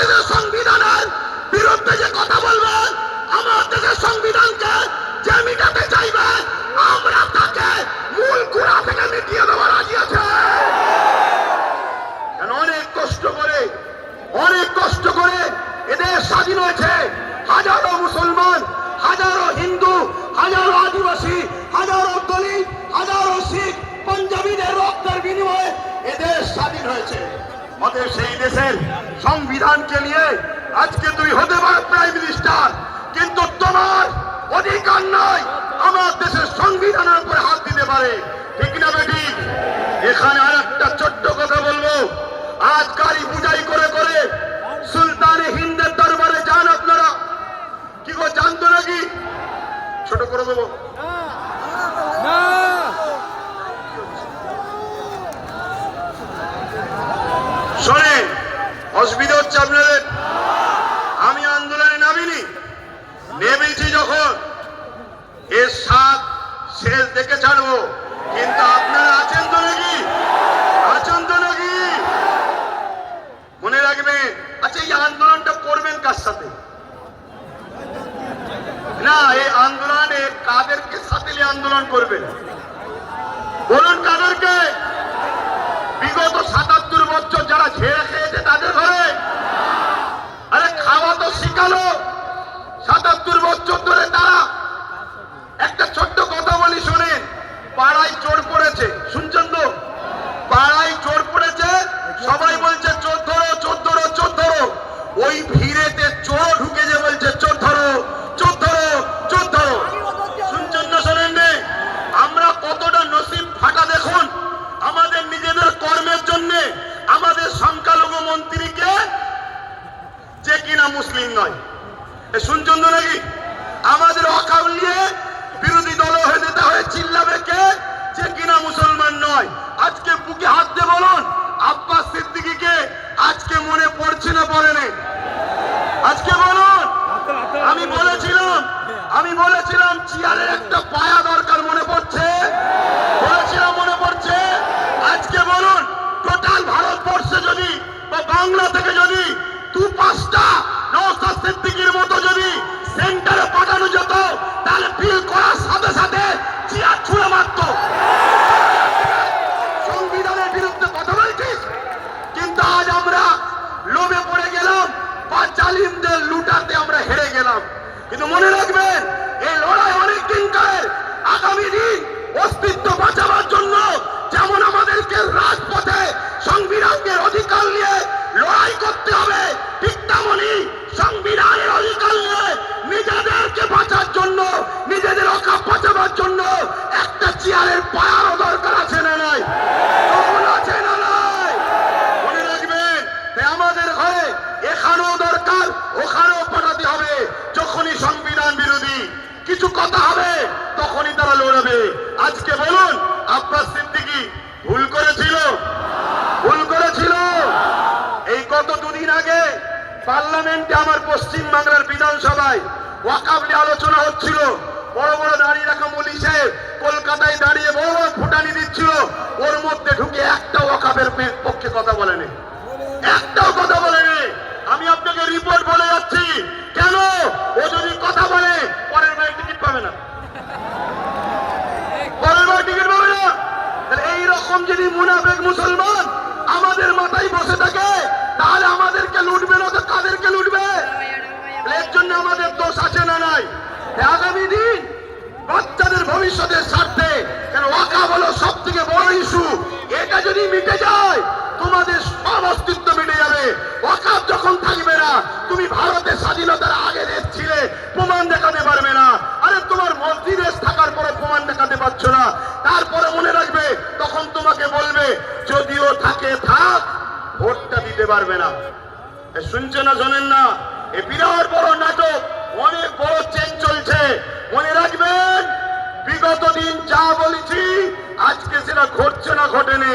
দেশের সংবিধানের বিরুদ্ধে যে কথা বলবে, আমার দেশের সংবিধানকে যে মিটাতে চাইবে, আমরা তাকে মূল কুড়া থেকে মিটিয়ে দেওয়া রাজি আছে? অনেক কষ্ট করে, অনেক কষ্ট করে এদের স্বাধীন হয়েছে। হাজারো মুসলমান, হাজারো হিন্দু, হাজারো আদিবাসী, হাজারো দলিত, হাজারো শিখ, পাঞ্জাবিদের রক্তের বিনিময়ে এদের স্বাধীন হয়েছে। অতএব সেই দেশের সংবিধানকে নিয়ে আজকে তুই হতে পারো প্রাইম মিনিস্টার, কিন্তু তোমার অধিকার নাই। আমার দেশের সংবিধানের উপরে হাত দিতে পারে। ঠিক না বেটি? এখানে আর একটা ছোট্ট কথা বলব। আজ কারি পূজাই করে করে সুলতানে হিন্দের দরবারে যান আপনারা। কি গো, জানতো নাকি? ছোট করে দেবো শোনেন অসুবিধা হচ্ছে আপনাদের। আমি আন্দোলনে নামিনি। নেমেছি যখন। এর সাত শেষ দেখে ছাড়বো। কিন্তু আপনারা আছেন তো নাকি? আছেন তো নাকি? মনে রাখবেন আচ্ছা এই আন্দোলনটা করবেন কার সাথে? না, এই আন্দোলনে কাদেরকে সাথে আন্দোলন করবেন। বলুন কাদেরকে? বিগত সাতাত্তর বছর যারা ঝেড়ে খেয়েছে তাদের ঘরে আরে শিখালো সাতাত্তর বছর ধরে তারা একটা ছোট্ট কথা বলি শোনেন পাড়ায় চোর পড়েছে শুনছেন তো পাড়ায় চোর পড়েছে সবাই বলছে চোর ধরো চোর ধরো চোর ধরো ওই ভিড়েতে চোর ঢুকে যে বলছে চোর ধরো চোর ধরো চোর ধরো শুনছেন না শোনেন নে? আমরা কতটা নসিব ফাটা দেখুন আমাদের নিজেদের কর্মের জন্য আমাদের সংখ্যালঘু মন্ত্রীকে যে কিনা মুসলিম নয় এ শুনছেন তো নাকি আমাদের অকাল নিয়ে বিরোধী দল হয়ে যেতে হয়ে চিল্লাবে কে যে কিনা মুসলমান নয় আজকে বুকে হাত দিয়ে বলুন আব্বাস সিদ্দিকীকে আজকে মনে পড়ছে না পড়ে নেই আজকে বলুন আমি বলেছিলাম আমি বলেছিলাম চেয়ারের একটা পায়া দরকার মনে পড়ছে বলেছিলাম মনে পড়ছে আজকে বলুন টোটাল ভারতবর্ষে যদি বা বাংলা থেকে যদি দু পাঁচটা নওসাদ সিদ্দিকির মতো যদি সেন্টারে পাঠানো যেত তাহলে বিল করার সাথে সাথে চেয়ার ছুঁড়ে মারতো সংবিধানের বিরুদ্ধে কথা বলছিস কিন্তু আজ আমরা লোভে পড়ে গেলাম বা জালিমদের লুটাতে আমরা হেরে গেলাম। কিন্তু মনে রাখবেন, এই লড়াই অনেক দিন কালের। আগামী দিন অস্তিত্ব বাঁচাবার জন্য যেমন আমাদেরকে রাজপথে সংবিধানের অধিকার নিয়ে লড়াই করতে হবে, ঠিক তেমনই সংবিধানের অধিকার নিয়ে নিজেদেরকে বাঁচার জন্য, নিজেদের অকাপ বাঁচাবার জন্য একটা চেয়ারের পায়ারও দরকার আছে না নাই? আছে না নাই? মনে রাখবেন আমাদের এখানেও দরকার, ওখানেও পাঠাতে হবে। যখনই সংবিধান বিরোধী কিছু কথা হবে, তখনই তারা লড়বে। আজকে বলুন আব্বাস সিদ্দিকি ভুল করেছিল? ভুল করেছিল? এই গত দুদিন আগে পার্লামেন্টে আমার পশ্চিম বাংলার বিধানসভায় ওয়াকাব নিয়ে আলোচনা হচ্ছিল। বড় বড় দাঁড়িয়ে রাখা মলিশে কলকাতায় দাঁড়িয়ে বড় বড় ফুটানি দিচ্ছিল। ওর মধ্যে ঢুকে একটা ওয়াকাবের পক্ষে কথা বলেনি। একটাও কথা বলেনি। আমি আপনাকে রিপোর্ট বলে যাচ্ছি। কেন? ও যদি কথা বলে, পরের বার টিকিট পাবে না। পরের বার টিকিট পাবে না। এইরকম যদি মুনাফেক মুসলমান আমাদের মাথায় বসে থাকে, তাহলে আমাদেরকে লুটবে না তো কাদেরকে লুটবে? এর জন্য আমাদের দোষ আছে না নাই? আগামী দিন বাচ্চাদের ভবিষ্যতের স্বার্থে, কেন ওয়াকা হলো সব থেকে বড় ইস্যু এটা যদি মিটে যায় তোমাদের সব অস্তিত্ব মিটে যাবে। ওয়াকাব যখন থাকবে না, তুমি ভারতের স্বাধীনতার আগে দেশ ছিলে, প্রমাণ দেখাতে পারবে না। আরে তোমার মসজিদে থাকার পরে প্রমাণ দেখাতে পারছ না। তারপরে মনে রাখবে, তখন তোমাকে বলবে, যদিও থাকে, থাক, ভোটটা দিতে পারবে না। শুনছে না শোনেন না? এ বিরাট বড় নাটক, অনেক বড় চেন চলছে। মনে রাখবেন, বিগত দিন যা বলেছি, আজকে সেটা ঘটছে না, ঘটেনি।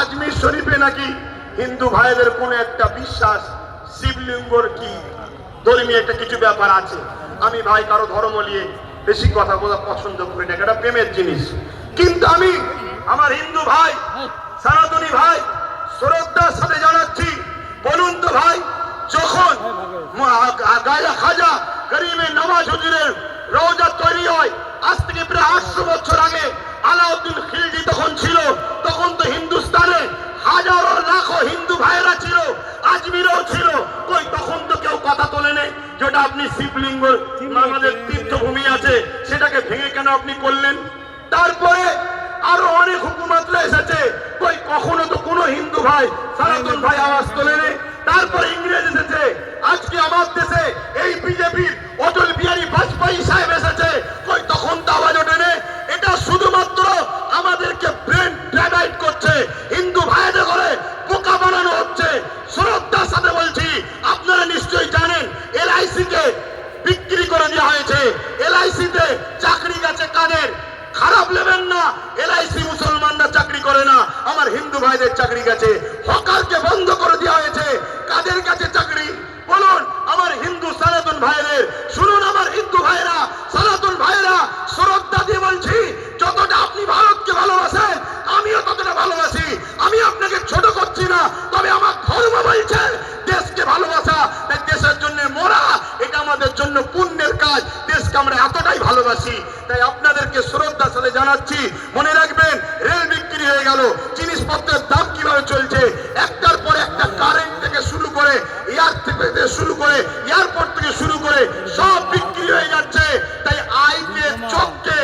আজমির শরীফে নাকি হিন্দু ভাইদের কোন একটা বিশ্বাস, শিবলিঙ্গর কি? ধর্মীয় একটা কিছু ব্যাপার আছে। আমি ভাই কারও ধর্ম নিয়ে বেশি কথা বলা পছন্দ করি না, এটা প্রেমের জিনিস। কিন্তু আমি আমার হিন্দু ভাই, সনাতনী ভাই, শ্রদ্ধার সাথে জানাচ্ছি, বলুন তো ভাই, যখন গাজা খাজা গরিবে নামাজ হুজুরের রওজা তৈরি হয় আজ থেকে প্রায় আটশো বছর আগে আলাউদ্দিন খিলজি তখন ছিল তখন তো হিন্দুস্তানে হাজারো লাখো হিন্দু ভাইয়েরা ছিল আজমিরও ছিল কই তখন তো কেউ কথা তোলে নেই যেটা আপনি শিবলিঙ্গ আমাদের তীর্থভূমি আছে সেটাকে ভেঙে কেন আপনি করলেন? তারপরে আরও অনেক হুকুমাতরা এসেছে। কই কখনো তো কোনো হিন্দু ভাই সনাতন ভাই আওয়াজ তোলে নেই। তারপরে ইংরেজ এসেছে। আজকে আমার দেশে এই বিজেপির অটল বিহারী বাজপেয়ী সাহেব এসেছে। কই তখন তো আওয়াজ ওঠেনি এটা শুধুমাত্র আমাদেরকে ব্রেন ড্রাইভাইট করছে হিন্দু ভাইদের করে বোকা বানানো হচ্ছে শ্রদ্ধার সাথে বলছি আপনারা নিশ্চয়ই জানেন এলআইসি কে বিক্রি করে দেওয়া হয়েছে এলআইসি তে চাকরি গেছে কাদের খারাপ নেবেন না এলআইসি মুসলমানরা চাকরি করে না আমার হিন্দু ভাইদের চাকরি গেছে হকারকে বন্ধ করে দেওয়া হয়েছে। কাদের কাছে চাকরি? বলুন, আমার হিন্দু সনাতন ভাইদের, শুনুন আমার হিন্দু ভাইরা, সনাতন ভাইরা, শ্রদ্ধা দিয়ে বলছি, যতটা আপনি ভারতকে ভালোবাসেন, আমিও ততটা ভালোবাসি। আমি আপনাকে ছোট করছি না, তবে আমার ধর্ম বলছে, দেশকে ভালোবাসা দেশের জন্য মরা, এটা আমাদের জন্য পুণ্যের কাজ। দেশকে আমরা এতটাই ভালোবাসি, তাই আপনাদেরকে শ্রদ্ধার সাথে জানাচ্ছি। মনে রাখবেন, রেল বিক্রি হয়ে গেল। জিনিসপত্রের দাম কীভাবে চলছে? একটার পর একটা কারেন্ট থেকে শুরু করে এয়ার থেকে শুরু করে এয়ারপোর্ট থেকে শুরু করে, সব বিক্রি হয়ে যাচ্ছে। তাই আইকে চোখকে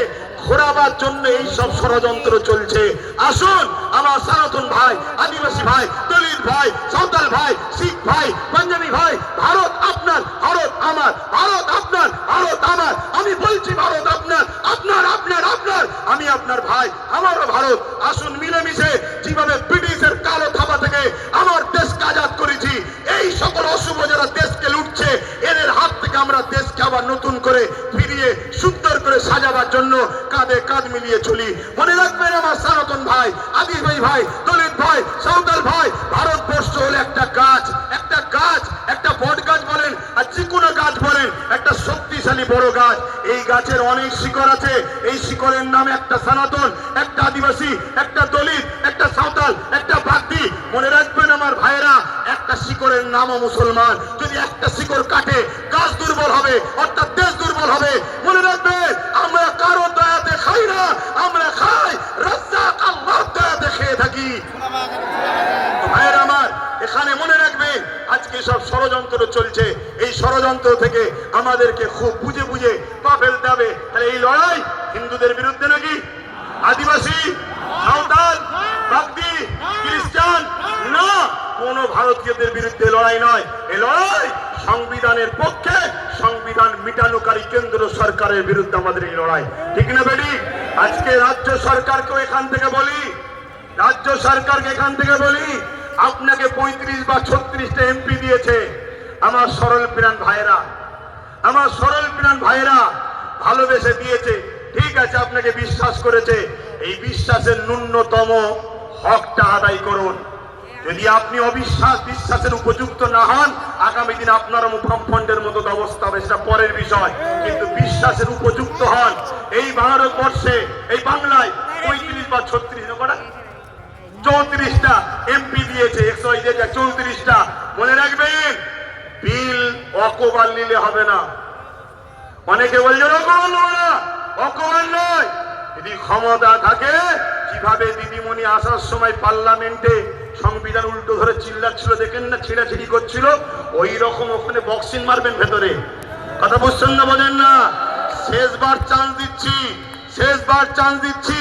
ঘোরাবার জন্য এই সব ষড়যন্ত্র চলছে। আসুন, আমার সনাতন ভাই, আদিবাসী ভাই, দলিত ভাই, সাঁওতাল ভাই, শিখ ভাই, পাঞ্জাবি ভাই, ভারত আপনার, ভারত আমার, ভারত আপনার, ভারত আমার। আমি বলছি ভারত আপনার আমি আপনার ভাই আমারও ভারত। আসুন মিলেমিশে যেভাবে ব্রিটিশের কালো থাবা থেকে আমার দেশকে আজাদ করেছি। এই সকল অশুভ যারা দেশকে লুটছে, এদের হাত থেকে আমরা দেশকে আবার নতুন করে ফিরিয়ে, সুন্দর করে সাজাবার জন্য কাঁধে কাঁধ মিলিয়ে চলি। মনে রাখবেন আমার সনাতন ভাই, আদিবাসী ভাই, দলিত ভাই, সাঁওতাল ভাই, ভারতবর্ষ হলো একটা গাছ একটা গাছ একটা বট গাছ বলেন আর যে কোনো গাছ বলেন একটা শক্তিশালী বড় গাছ এই গাছের অনেক শিকড় আছে। এই শিকড়ের নাম একটা সনাতন, একটা আদিবাসী, একটা দলিত, একটা সাঁওতাল, একটা বাগদি মনে রাখবেন আমার ভাইরা একটা শিকড়ের নামও মুসলমান। যদি একটা শিকড় কাটে, গাছ দুর্বল হবে, অর্থাৎ দেশ দুর্বল হবে। মনে রাখবেন, আমরা কারও দয়াতে খাই না, আমরা খাই রাজ্জাক আল্লাহ দয়াতে খেয়ে থাকি। ভাইয়ের আমার, এখানে মনে রাখবে আজকে সব ষড়যন্ত্র চলছে। এই ষড়যন্ত্র থেকে আমাদেরকে খুব বুঝে বুঝে পা ফেলতে হবে তাহলে এই লড়াই হিন্দুদের বিরুদ্ধে নাকি? আদিবাসী, সাঁওতাল, বাগদি, খ্রিস্টান? না, কোন ভারতীয়দের বিরুদ্ধে লড়াই নয়। এই লড়াই সংবিধানের পক্ষে সংবিধান মিটানোকারী কেন্দ্র সরকারের বিরুদ্ধে আমাদের এই লড়াই। ঠিক না বেডি আজকে রাজ্য সরকারকেও এখান থেকে বলি, রাজ্য সরকারকে এখান থেকে বলি, আপনাকে পঁয়ত্রিশ বা ছত্রিশটা এমপি দিয়েছে। আমার সরল প্রাণ ভাইরা আমার সরল প্রাণ ভাইরা ভালোবেসে দিয়েছে। ঠিক আছে, আপনাকে বিশ্বাস করেছে। এই বিশ্বাসের ন্যূনতম হকটা আদায় করুন। যদি আপনি অবিশ্বাস বিশ্বাসের উপযুক্ত না হন, আগামী দিন আপনার মুখমফন্ডের মতো অবস্থা হবে, সেটা পরের বিষয়। কিন্তু বিশ্বাসের উপযুক্ত হন। এই ভারতবর্ষে, এই বাংলায় পঁয়ত্রিশ বা ছত্রিশ কটা চৌত্রিশটা এমপি দিয়েছে একশো চৌত্রিশটা। মনে রাখবেন, বিল অকবার নিলে হবে না। অনেকে বলছেন অকমান না অকবার নয়। যদি ক্ষমতা থাকে, কীভাবে দিদিমণি আসার সময় পার্লামেন্টে সংবিধান উল্টো ধরে চিল্লাচ্ছিল, দেখেন না, ছিঁড়াছিড়ি করছিল, ওই রকম ওখানে বক্সিং মারবেন ভেতরে। কথা বুঝছেন না বলেন না? শেষবার চান্স দিচ্ছি, শেষবার চান্স দিচ্ছি।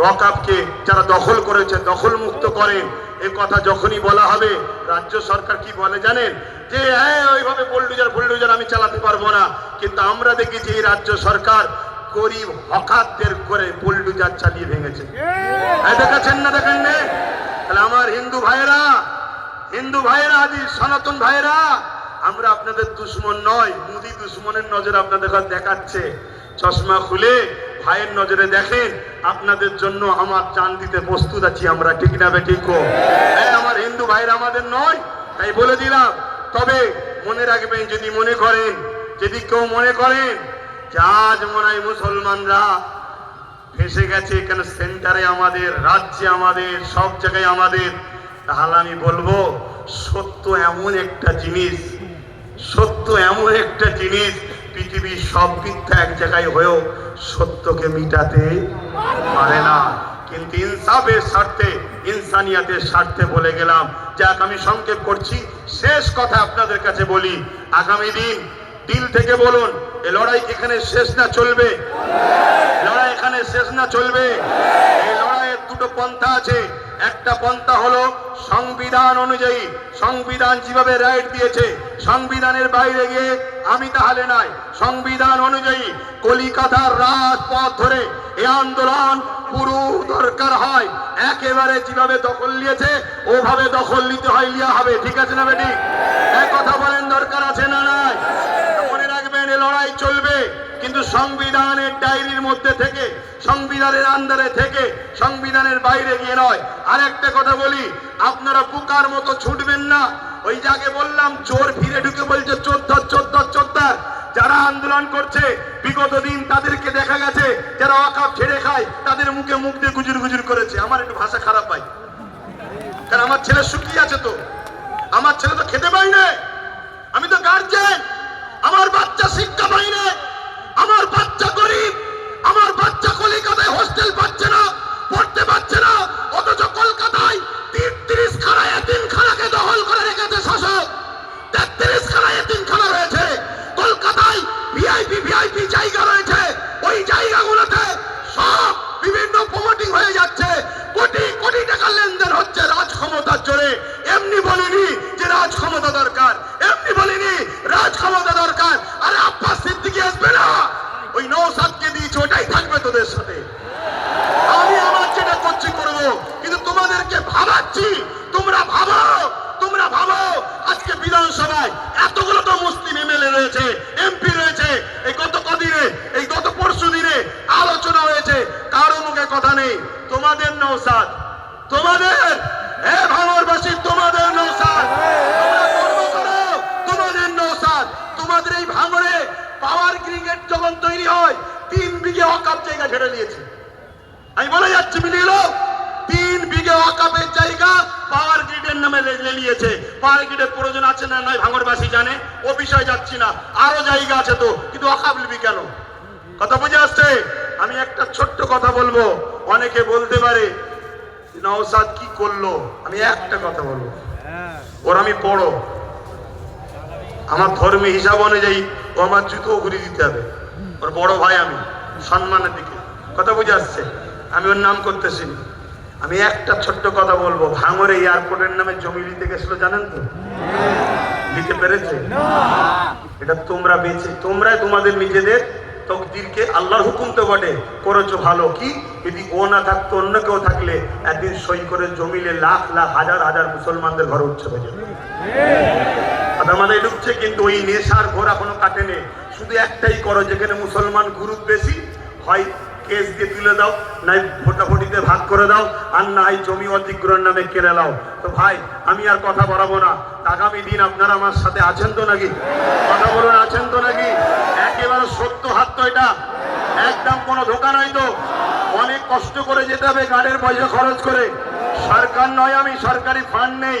ওয়াকাফকে যারা দখল করেছে দখল মুক্ত করেন। এ কথা যখনই বলা হবে রাজ্য সরকার কি বলে জানেন? যে হ্যাঁ ওইভাবে বুলডোজার বুলডোজার আমি চালাতে পারব না। কিন্তু আমরা দেখেছি এই রাজ্য সরকার গরিব হকাতদের করে বুলডোজার চালিয়ে ভেঙেছে। দেখেছেন না দেখেন না? তাহলে আমার হিন্দু ভাইয়েরা হিন্দু ভাইয়েরা আদি সনাতন ভাইয়েরা আমরা আপনাদের দুশ্মন নয়, মুদি দুশ্মনের নজর আপনাদের কাছে দেখাচ্ছে। চশমা খুলে ভাইয়ের নজরে দেখেন, আপনাদের জন্য আমার চান দিতে প্রস্তুত আছি আমরা, ঠিক না বেঠিক হ্যাঁ আমার হিন্দু ভাইয়েরা আমাদের নয়, তাই বলে দিলাম। তবে মনে রাখবেন, যদি মনে করেন, যদি কেউ মনে করেন আজ মনে হয় মুসলমানরা ফেসে গেছে এখানে সেন্টারে আমাদের, রাজ্যে আমাদের, সব জায়গায় আমাদের, তাহলে আমি বলব, সত্য এমন একটা জিনিস সত্য এমন একটা জিনিস, পৃথিবীর সব মিথ্যা এক জায়গায় হয়েও সত্যকে মিটাতে পারে না। কিন্তু ইনসাফের স্বার্থে, ইনসানিয়াতের স্বার্থে বলে গেলাম, যাক আমি সংক্ষেপ করছি, শেষ কথা আপনাদের কাছে বলি। আগামী দিন দিল থেকে বলুন, এ লড়াই এখানে শেষ না চলবে? লড়াই এখানে শেষ না চলবে? এই লড়াইয়ের দুটো পন্থা আছে। একটা পন্থা হলো সংবিধান অনুযায়ী। সংবিধান যেভাবে রাইট দিয়েছে, সংবিধানের বাইরে গিয়ে আমি তাহলে নাই। সংবিধান অনুযায়ী কলিকাতার রাজপথ ধরে এই আন্দোলন পুরো দরকার হয়। একেবারে যেভাবে দখল নিয়েছে, ওভাবে দখল নিতে হয়, লিয়া হবে। ঠিক আছে না বেটি? এক কথা বলেন দরকার আছে না নাই? এ লড়াই চলবে, কিন্তু সংবিধানের ডায়েরির মধ্যে থেকে, সংবিধানের আন্দারে থেকে, সংবিধানের বাইরে গিয়ে নয়। আর একটা কথা বলি, আপনারা বুকার মতো ছুটবেন না। ওই যাকে বললাম, চোর ফিরে ঢুকে বলছে চোদ্দার চোদ্দার চোদ্দার যারা আন্দোলন করছে, বিগত দিন তাদেরকে দেখা গেছে, যারা অকাপ ছেড়ে খায়, তাদের মুখে মুখ দিয়ে গুজুর গুজুর করেছে। আমার একটু ভাষা খারাপ পাই কারণ আমার ছেলে শুকিয়ে আছে তো। আমার ছেলে তো খেতে পাই না। আমি তো গার্জেন বাচ্চা শিক্ষা পাই আমার বাচ্চা গরিব, আমার বাচ্চা কলিকাতায় হোস্টেল পাচ্ছে না, পড়তে পারছে না, অথচ কলকাতায় তিরিশ খানা এতিম খানাকে দখল করে রেখেছে শাসক। তেত্রিশ খানা এতিম খানা রয়েছে। কলকাতায় ভিআইপি ভিআইপি জায়গা রয়েছে। ওই জায়গাগুলোতে সব বিভিন্ন প্রমোটিং হয়ে যাচ্ছে। কোটি কোটি টাকার লেনদেন হচ্ছে রাজ ক্ষমতার জোরে। এমনি বলিনি যে রাজ ক্ষমতা দরকার এমনি বলিনি রাজ ক্ষমতা দরকার আরে আব্বাস সিদ্দিকি আসবে না ওই নৌসাদকে দিয়েছে ওটাই থাকবে তোদের সাথে আমি আমার যেটা করছি করব কিন্তু তোমাদেরকে ভাবাচ্ছি তোমরা ভাবো তোমরা ভাবো আজকে বিধানসভায় এতগুলো তো মুসলিম এমএলএ রয়েছে এমপি রয়েছে এই গত কদিনে এই গত পরশু দিনে আলোচনা হয়েছে কারও মুখে কথা নেই তোমাদের নৌসাদ তোমাদের হে ভাঙরবাসী তোমাদের নৌসাদ তোমরা গর্ব করো, তোমাদের নৌসাদ তোমাদের এই ভাঙরে পাওয়ার যখন তৈরি হয় তিন বিঘে অকাপ জায়গা ছেড়ে নিয়েছে। আমি বলে যাচ্ছি মিলিয়ে লোক তিন বিঘে অকাপের জায়গা পাওয়ার গ্রিডের নামে নিয়েছে। পাওয়ার গ্রিডের প্রয়োজন আছে না নয় ভাঙরবাসী জানে ও বিষয়ে যাচ্ছি না আরও জায়গা আছে তো কিন্তু অকাপ লিবি কেন? কথা বুঝে আসছে? আমি একটা ছোট্ট কথা বলব অনেকে বলতে পারে নওসাদ কি করল? আমি একটা কথা বলব। ওর আমি বড় আমার ধর্মী হিসাব অনুযায়ী ও আমার জুতো ঘুরিয়ে দিতে হবে। ওর বড় ভাই আমি সম্মানের দিকে। কথা বুঝে আসছে? আমি ওর নাম করতেছি। আমি একটা ছোট্ট কথা বলব ভাঙরে এয়ারপোর্টের নামে জমি নিতে গেছিল জানেন তো? নিতে পেরেছে? এটা তোমরা বেঁচে তোমরাই তোমাদের নিজেদের তকদিরকে আল্লাহর হুকুম তো বটে। করেছ ভালো। কি? যদি ও না থাকতো অন্য কেউ থাকলে একদিন সই করে জমিলে লাখ লাখ হাজার হাজার মুসলমানদের ঘরে উঠছে হয়ে যেত আর আমাদের ঢুকছে কিন্তু ওই নেশার ঘোর এখনও কাটেনি শুধু একটাই করো, যেখানে মুসলমান গ্রুপ বেশি, হয় কেস দিয়ে তুলে দাও, নাই ভোটাভুটিতে ভাগ করে দাও, আর না নাই জমি অধিগ্রহণ নামে কেড়ে দাও তো ভাই, আমি আর কথা বাড়াবো না। আগামী দিন আপনারা আমার সাথে আছেন তো নাকি? কথা বলুন, আছেন তো নাকি? একেবারে সত্য হাত তো এটা। একদম কোনো ধোকা নয় তো। অনেক কষ্ট করে যেতে হবে, গাড়ির পয়সা খরচ করে। সরকার নয়, আমি সরকারি ফান্ড নেই।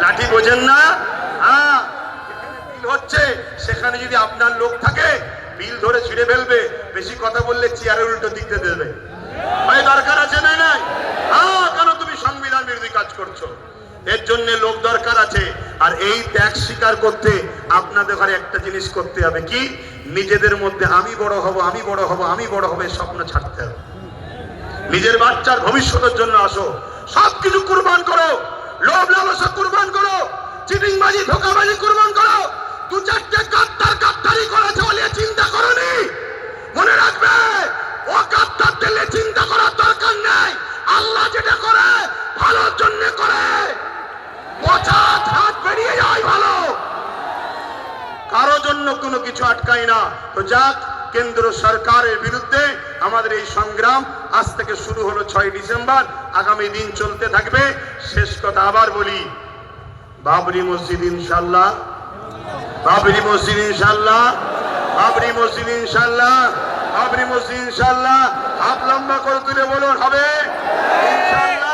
লাঠি বোঝেন না? হ্যাঁ। হচ্ছে, সেখানে যদি আপনার লোক থাকে, বিল ধরে ছিঁড়ে ফেলবে। বেশি কথা বললে চেয়ারের উল্টো দিকতে দেবে। ভাই, দরকার আছে না নাই? হ্যাঁ কেন তুমি সংবিধান বিরোধী কাজ করছ? এর জন্য লোক দরকার আছে। আর এই ত্যাগ স্বীকার করতে আপনাদের ঘরে একটা জিনিস করতে হবে কি? নিজেদের মধ্যে আমি বড় হব, আমি বড় হব, আমি বড় হবে স্বপ্ন ছাড়তে হবে। নিজের বাচ্চার ভবিষ্যতের জন্য আসো। সবকিছু কুরবান করো। লোভ লালসা কুরবান করো, চিটিংবাজি, ধোকাবাজি কুরবান করো। দু চারটে গাদ্দার গাদ্দারি করেছে বলে চিন্তা করনি। মনে রাখবে, ও গাদ্দার দিলে চিন্তা করার দরকার নেই। আল্লাহ যেটা করে, ভালোর জন্য করে। পচা হাত বেরিয়ে যায় ভালো। কারও জন্য কোনো কিছু আটকায় না। তো যাক, কেন্দ্র সরকারের বিরুদ্ধে আমাদের এই সংগ্রাম আজ থেকে শুরু হলো ছয় ডিসেম্বর, আগামী দিন চলতে থাকবে। শেষ কথা আবার বলি, বাবরি মসজিদ ইনশাল্লাহ বাবরি মসজিদ ইনশাল্লাহ বাবরি মসজিদ ইনশাল্লাহ বাবরি মসজিদ ইনশাল্লাহ হাত লম্বা করে তুলে বলুন, হবে? ইনশাল্লাহ